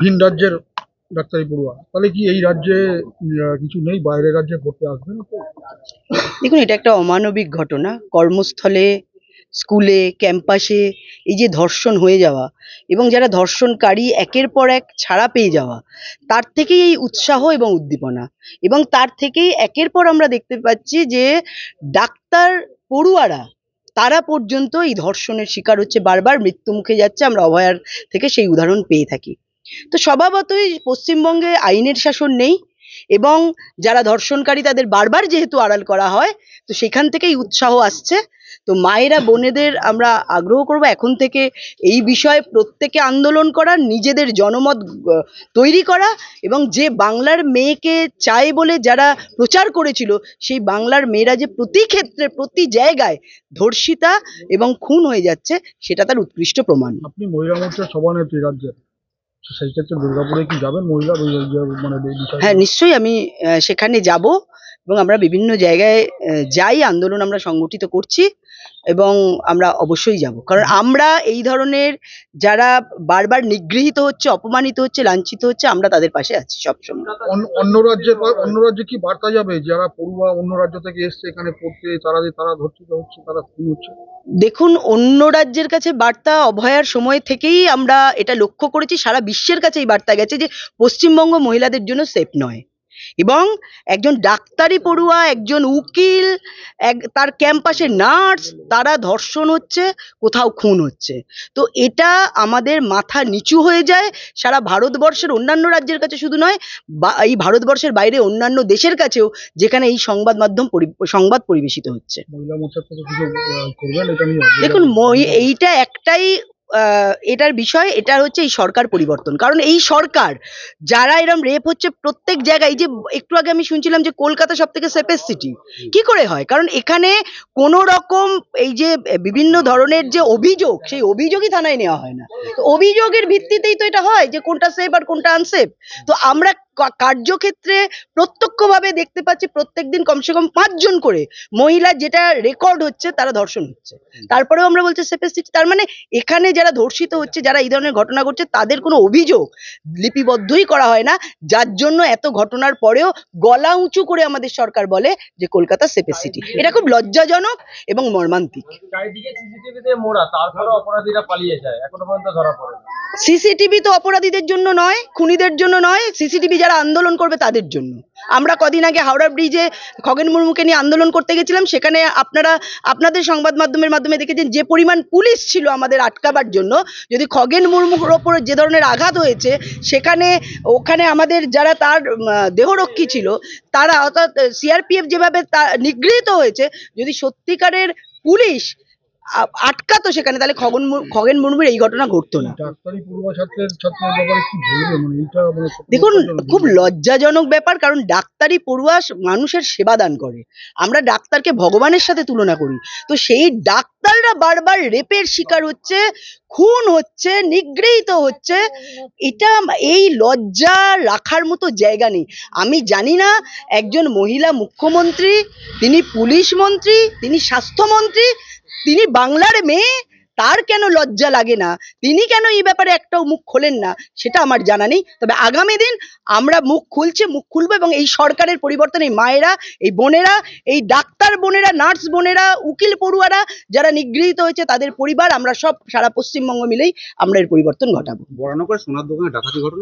ভিন রাজ্যের ডাক্তারি পড়ুয়া। তাহলে কি এই রাজ্যে কিছু নেই? বাইরের রাজ্যে পড়তে আসবে দেখুন, এটা একটা অমানবিক ঘটনা। কর্মস্থলে, স্কুলে, ক্যাম্পাসে এই যে ধর্ষণ হয়ে যাওয়া এবং যারা ধর্ষণকারী একের পর এক ছাড়া পেয়ে যাওয়া, তার থেকেই এই উৎসাহ এবং উদ্দীপনা। এবং তার থেকেই একের পর আমরা দেখতে পাচ্ছি যে ডাক্তার পড়ুয়ারা, তারা পর্যন্ত এই ধর্ষণের শিকার হচ্ছে। বারবার মৃত্যু মুখে যাচ্ছে। আমরা অভয়ার থেকে সেই উদাহরণ পেয়ে থাকি। তো স্বভাবতই পশ্চিমবঙ্গে আইনের শাসন নেই এবং যারা ধর্ষণকারী তাদের বারবার যেহেতু আড়াল করা হয়, তো সেখান থেকেই উৎসাহ আসছে। তো মায়েরা, বোনেদের আমরা আগ্রহ করব এখন থেকে এই বিষয়ে প্রত্যেকে আন্দোলন করা, নিজেদের জনমত তৈরি করা এবং যে বাংলার মেয়েকে চায় বলে যারা প্রচার করেছিল, সেই বাংলার মেয়েরা যে প্রতি ক্ষেত্রে, প্রতি জায়গায় ধর্ষিতা এবং খুন হয়ে যাচ্ছে, সেটা তার উৎকৃষ্ট প্রমাণ। আপনি মহিলা মোর্চার সভানেত্রী রাজ্যের। মানে হ্যাঁ নিশ্চয়ই আমি সেখানে যাব এবং আমরা বিভিন্ন জায়গায় যাই আন্দোলন আমরা সংগঠিত করছি। এবং আমরা অবশ্যই যাব। কারণ আমরা এই ধরনের যারা বারবার নিগৃহীত হচ্ছে অপমানিত হচ্ছে লাঞ্ছিত হচ্ছে আমরা তাদের পাশে আছি সবসময়। অন্য- অন্য রাজ্যে অন্য রাজ্যে কি বার্তা যাবে যারা পড়ুয়া অন্য রাজ্য থেকে এসছে এখানে পড়তে তারা যে তারা ধর্ষিত হচ্ছে তারা খুন হচ্ছে? দেখুন অন্য রাজ্যের কাছে বার্তা অভয়ার সময় থেকেই আমরা এটা লক্ষ্য করেছি সারা বিশ্বের কাছে এই বার্তা গেছে যে পশ্চিমবঙ্গ মহিলাদের জন্য সেফ নয়। এবং একজন ডাক্তারি পড়ুয়া একজন উকিল এক তার ক্যাম্পাসে নার্স তারা ধর্ষণ হচ্ছে কোথাও খুন হচ্ছে। তো এটা আমাদের মাথা নিচু হয়ে যায়। সারা ভারতবর্ষের অন্যান্য রাজ্যের কাছে শুধু নয় বা এই ভারতবর্ষের বাইরে অন্যান্য দেশের কাছেও যেখানে এই সংবাদ মাধ্যম পরি- সংবাদ পরিবেশিত হচ্ছে। দেখুন মই- এইটা একটাই এটার বিষয় এটা হচ্ছে এই সরকার পরিবর্তন। কারণ এই সরকার যারা এরম রেপ হচ্ছে প্রত্যেক জায়গায় এই যে একটু আগে আমি শুনছিলাম যে কলকাতা সব থেকে সেফেস্ট সিটি কি করে হয়? কারণ এখানে কোনো রকম এই যে বিভিন্ন ধরনের যে অভিযোগ সেই অভিযোগই থানায় নেওয়া হয় না। তো অভিযোগের ভিত্তিতেই তো এটা হয় যে কোনটা সেফ আর কোনটা আনসেফ তো আমরা কার্যক্ষেত্রে প্রত্যক্ষভাবে দেখতে পাচ্ছি প্রত্যেকদিন কমসে কম পাঁচজন করে মহিলা যেটা রেকর্ড হচ্ছে তারা ধর্ষণ হচ্ছে। তারপরেও আমরা বলছি সেফেস্ট তার মানে এখানে যারা ধর্ষিত হচ্ছে যারা এই ধরনের ঘটনা ঘটছে তাদের কোনো অভিযোগ লিপিবদ্ধই করা হয় না। যার জন্য এত ঘটনার পরেও গলা উঁচু করে আমাদের সরকার বলে যে কলকাতা সেফেস্ট সিটি। এটা খুব লজ্জাজনক এবং মর্মান্তিক। সিসিটিভি তো অপরাধীদের জন্য নয় খুনিদের জন্য নয় সিসিটিভি যারা আন্দোলন করবে তাদের জন্য। আমরা কদিন আগে হাওড়া ব্রিজে খগেন মুর্মুকে নিয়ে আন্দোলন করতে গেছিলাম, সেখানে আপনারা, আপনাদের সংবাদ মাধ্যমের মাধ্যমে দেখেছেন যে পরিমাণ পুলিশ ছিল আমাদের আটকাবার জন্য। যদি খগেন মুর্মুর ওপরে যে ধরনের আঘাত হয়েছে, সেখানে, ওখানে আমাদের যারা তার দেহরক্ষী ছিল, তারা অর্থাৎ সিআরপিএফ যেভাবে তা নিগৃহীত হয়েছে, যদি সত্যিকারের পুলিশ আটকাতো সেখানে তাহলে খগন খগেন মুর্মুর এই ঘটনা ঘটতো না। মানে মানে দেখুন খুব লজ্জাজনক ব্যাপার কারণ ডাক্তারি পড়ুয়া মানুষের সেবা দান করে। আমরা ডাক্তারকে ভগবানের সাথে তুলনা করি। তো সেই ডাক্তাররা বারবার রেপের শিকার হচ্ছে খুন হচ্ছে নিগৃহীত হচ্ছে। এটা এই লজ্জা রাখার মতো জায়গা নেই। আমি জানি না একজন মহিলা মুখ্যমন্ত্রী তিনি পুলিশ মন্ত্রী তিনি স্বাস্থ্যমন্ত্রী তিনি বাংলার মেয়ে, তার কেন লজ্জা লাগে না? তিনি কেন এই ব্যাপারে একটাও মুখ খোলেন না? সেটা আমার জানা নেই। তবে আগামী দিন আমরা মুখ খুলছে, মুখ খুলবো এবং এই সরকারের পরিবর্তন, এই মায়েরা, এই বোনেরা, এই ডাক্তার বোনেরা, নার্স বোনেরা, উকিল পড়ুয়ারা, যারা নিগৃহীত হয়েছে, তাদের পরিবার, আমরা সব সারা পশ্চিমবঙ্গ মিলেই আমরা এর পরিবর্তন ঘটাবো। বরানগর সোনার দোকানে ডাকাতি ঘটনা?